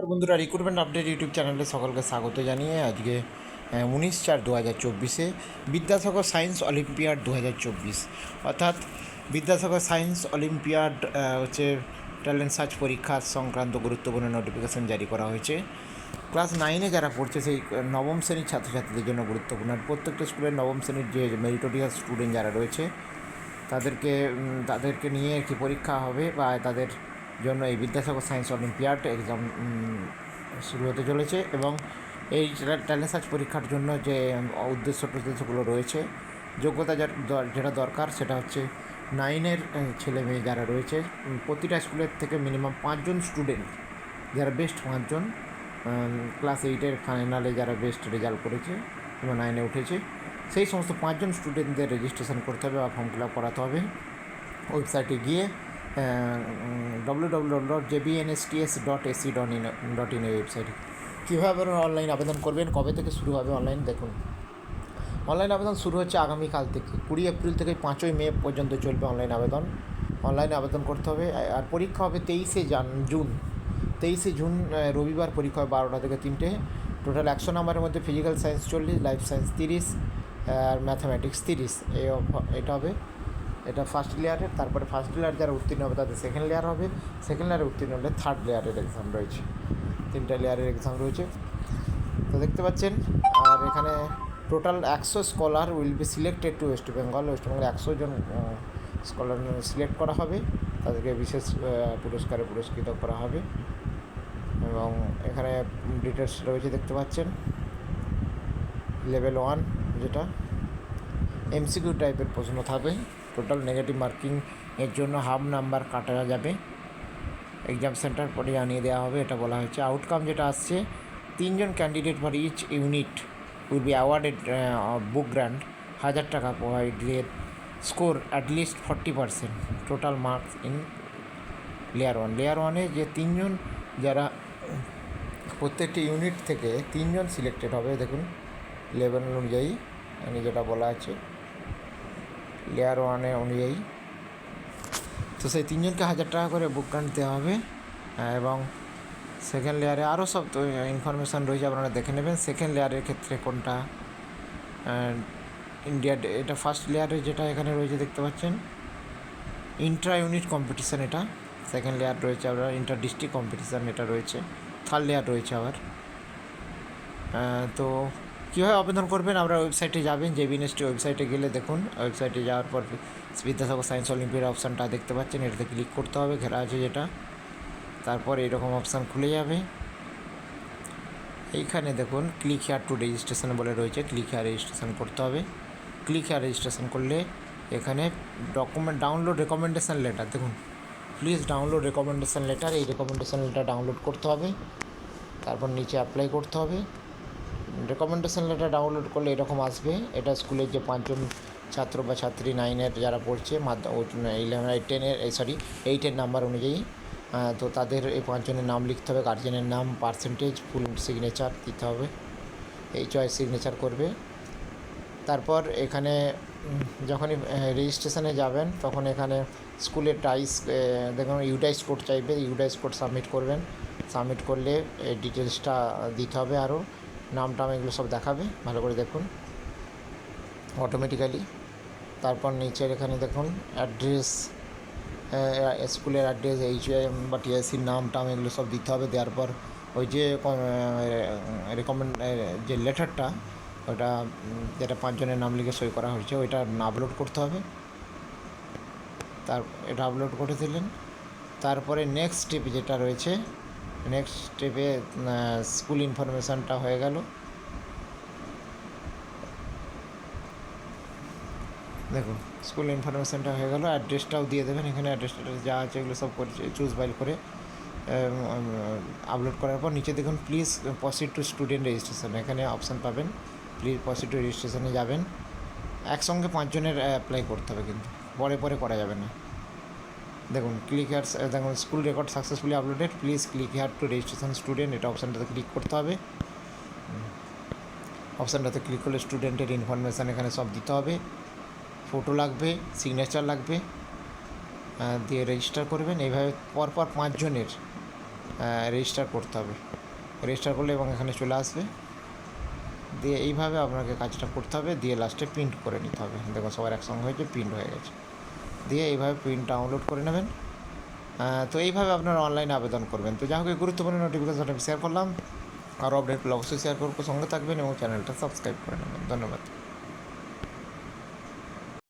নমস্কার বন্ধুরা recruitment update YouTube চ্যানেলে সকলকে স্বাগত জানিয়ে আজকে উনিশ চার দু হাজার চব্বিশে বিদ্যাসাগর সায়েন্স অলিম্পিয়াড দু হাজার চব্বিশ। অর্থাৎ বিদ্যাসাগর সায়েন্স অলিম্পিয়াড হচ্ছে ট্যালেন্ট সার্চ পরীক্ষা সংক্রান্ত গুরুত্বপূর্ণ নোটিফিকেশন জারি করা হয়েছে। ক্লাস নাইনে যারা পড়ছে সেই নবম শ্রেণির ছাত্রছাত্রীদের জন্য গুরুত্বপূর্ণ। আর প্রত্যেকটা স্কুলের নবম শ্রেণির যে মেরিটোরিয়াস স্টুডেন্ট যারা রয়েছে, তাদেরকে তাদেরকে নিয়ে একটি পরীক্ষা হবে বা তাদের জন্য এই বিদ্যাসাগর সায়েন্স অলিম্পিয়াড এক্সাম শুরু হতে চলেছে এবং এই ট্যালেন্ট সার্চ পরীক্ষার জন্য যে উদ্দেশ্য টুদ্দেশ্যগুলো রয়েছে, যোগ্যতা যেটা দরকার সেটা হচ্ছে নাইনের ছেলে মেয়ে যারা রয়েছে প্রতিটা স্কুলের থেকে মিনিমাম পাঁচজন স্টুডেন্ট যারা বেস্ট পাঁচজন ক্লাস এইটের ফাইনালে যারা বেস্ট রেজাল্ট করেছে কিংবা নাইনে উঠেছে, সেই সমস্ত পাঁচজন স্টুডেন্টদের রেজিস্ট্রেশন করতে হবে বা ফর্ম ফিল আপ করাতে হবে। ওয়েবসাইটে গিয়ে W W dot JBNSTS dot AC dot in dot in ওয়েবসাইটে কীভাবে অনলাইন আবেদন করবেন, কবে থেকে শুরু হবে অনলাইন দেখুন। অনলাইন আবেদন শুরু হচ্ছে আগামীকাল থেকে, কুড়ি এপ্রিল থেকে পাঁচই মে পর্যন্ত চলবে অনলাইন আবেদন। অনলাইনে আবেদন করতে হবে, আর পরীক্ষা হবে তেইশে জান জুন। তেইশে জুন রবিবার পরীক্ষা হবে বারোটা থেকে তিনটে। টোটাল একশো নম্বরের মধ্যে ফিজিক্যাল সায়েন্স চল্লিশ লাইফ সায়েন্স তিরিশ, আর ম্যাথামেটিক্স তিরিশ। এটা হবে। এটা ফার্স্ট লেয়ারের তারপরে ফার্স্ট লেয়ার যারা উত্তীর্ণ হবে তাদের সেকেন্ড লেয়ার হবে। সেকেন্ড লেয়ারে উত্তীর্ণ হলে থার্ড লেয়ারের এক্সাম রয়েছে। তিনটা লেয়ারের এক্সাম রয়েছে। তো দেখতে পাচ্ছেন, আর এখানে টোটাল একশো scholar will be selected to West Bengal West Bengal একশো জন স্কলার সিলেক্ট করা হবে। তাদেরকে বিশেষ পুরস্কারে পুরস্কৃত করা হবে। এবং এখানে ডিটেলস রয়েছে, দেখতে পাচ্ছেন। লেভেল ওয়ান যেটা এমসিকিউ টাইপের প্রশ্ন থাকবে। টোটাল নেগেটিভ মার্কিং এর জন্য হাফ নাম্বার কাটা যাবে। এক্সাম সেন্টার পরে জানিয়ে দেওয়া হবে, এটা বলা হয়েছে। আউটকাম যেটা আসছে, তিনজন candidate for each unit will be awarded book grant হাজার টাকা provided score at least forty percent total marks in layer one layer ওয়ানে যে তিনজন যারা প্রত্যেকটি ইউনিট থেকে তিনজন সিলেক্টেড হবে, দেখুন লেভেল অনুযায়ী যেটা বলা আছে। লেয়ার ওয়ানে অনুযায়ী। তো সেই তিনজনকে হাজার টাকা করে বুক দেওয়া হবে এবং সেকেন্ড লেয়ারে আরও সব ইনফরমেশান রয়েছে, আপনারা দেখে নেবেন সেকেন্ড লেয়ারের ক্ষেত্রে কোনটা ইন্ডিয়া এটা ফার্স্ট লেয়ারে যেটা এখানে রয়েছে দেখতে পাচ্ছেন ইন্ট্রা ইউনিট কম্পিটিশান এটা সেকেন্ড লেয়ার রয়েছে আপনার ইন্টার ডিস্ট্রিক্ট কম্পিটিশান এটা রয়েছে থার্ড লেয়ার রয়েছে আবার। তো কীভাবে আবেদন করবেন আমরা ওয়েবসাইটে যাবেন জে বিএনএসটি ওয়েবসাইটে গেলে দেখুন, ওয়েবসাইটে যাওয়ার পর বিদ্যাসাগর সায়েন্স অলিম্পিয়াড অপশানটা দেখতে পাচ্ছেন, এটাতে ক্লিক করতে হবে, ঘেরা আছে যেটা। তারপর এরকম অপশান খুলে যাবে। এইখানে দেখুন ক্লিক হেয়ার টু রেজিস্ট্রেশন বলে রয়েছে ক্লিক হেয়ার রেজিস্ট্রেশন করতে হবে। ক্লিক হেয়ার রেজিস্ট্রেশন করলে এখানে ডকুমেন্ট ডাউনলোড রেকমেন্ডেশন লেটার দেখুন। প্লিজ ডাউনলোড রেকমেন্ডেশন লেটার এই রেকমেন্ডেশন লেটার ডাউনলোড করতে হবে। তারপর নিচে অ্যাপ্লাই করতে হবে। রেকমেন্ডেশন লেটার ডাউনলোড করলে এরকম আসবে। এটা স্কুলের যে পাঁচজন ছাত্র বা ছাত্রী নাইনের যারা পড়ছে ইলেভেন টেনের সরি এইটের নাম্বার অনুযায়ী তো তাদের এই পাঁচজনের নাম লিখতে হবে গার্জেনের নাম পার্সেন্টেজ ফুল সিগনেচার দিতে হবে। এই চয়েস সিগনেচার করবে। তারপর এখানে যখনই রেজিস্ট্রেশনে যাবেন, তখন এখানে স্কুলের টাইস দেখুন ইউডাইস কোড চাইবে ইউডাইস কোড সাবমিট করবেন। সাবমিট করলে ডিটেলসটা দিতে হবে আরও নাম টাম এগুলো সব দেখাবে, ভালো করে দেখুন। অটোমেটিক্যালি তারপর নিচের এখানে দেখুন অ্যাড্রেস স্কুলের অ্যাড্রেস এইচ এম বা টিএসসির নাম টাম এগুলো সব দিতে হবে। দেওয়ার পর ওই যে রেকমেন্ড যে লেটারটা ওটা যেটা পাঁচজনের নাম লিখে সই করা হয়েছে, ওইটা আপলোড করতে হবে। তার, এটা আপলোড করে দিলেন। তারপরে নেক্সট স্টেপ যেটা রয়েছে নেক্সট স্টেপে স্কুল ইনফরমেশানটা হয়ে গেল। দেখুন স্কুল ইনফরমেশানটা হয়ে গেল অ্যাড্রেসটাও দিয়ে দেবেন। এখানে অ্যাড্রেসটা যা আছে এগুলো সব করে চুজ বাইল করে আপলোড করার পর নিচে দেখুন please proceed to student registration এখানে অপশান পাবেন প্লিজ প্রসিড টু রেজিস্ট্রেশনে যাবেন। একসঙ্গে পাঁচজনের অ্যাপ্লাই করতে হবে কিন্তু। পরে পরে করা যাবে না। দেখুন ক্লিক হেয়ার দেখুন school record successfully uploaded please click here to registration student এটা অপশানটাতে ক্লিক করতে হবে। অপশানটাতে ক্লিক করলে স্টুডেন্টের ইনফরমেশান এখানে সব দিতে হবে। ফটো লাগবে সিগনেচার লাগবে দিয়ে রেজিস্টার করবেন। এইভাবে পরপর পাঁচজনের রেজিস্টার করতে হবে। রেজিস্টার করলে এবং এখানে চলে আসবে। দিয়ে এইভাবে আপনাকে কাজটা করতে হবে। দিয়ে লাস্টে প্রিন্ট করে নিতে হবে। দেখুন, সবার একসঙ্গে হয়েছে প্রিন্ট হয়ে গেছে। দিয়ে এইভাবে প্রিন্ট ডাউনলোড করে নেবেন। তো এইভাবে আপনারা অনলাইনে আবেদন করবেন। তো যা হোক গুরুত্বপূর্ণ নোটিফিকেশন আমি শেয়ার করলাম। আর আপডেট অবশ্যই শেয়ার করব। সঙ্গে থাকবেন এবং চ্যানেলটা সাবস্ক্রাইব করে নেবেন। ধন্যবাদ।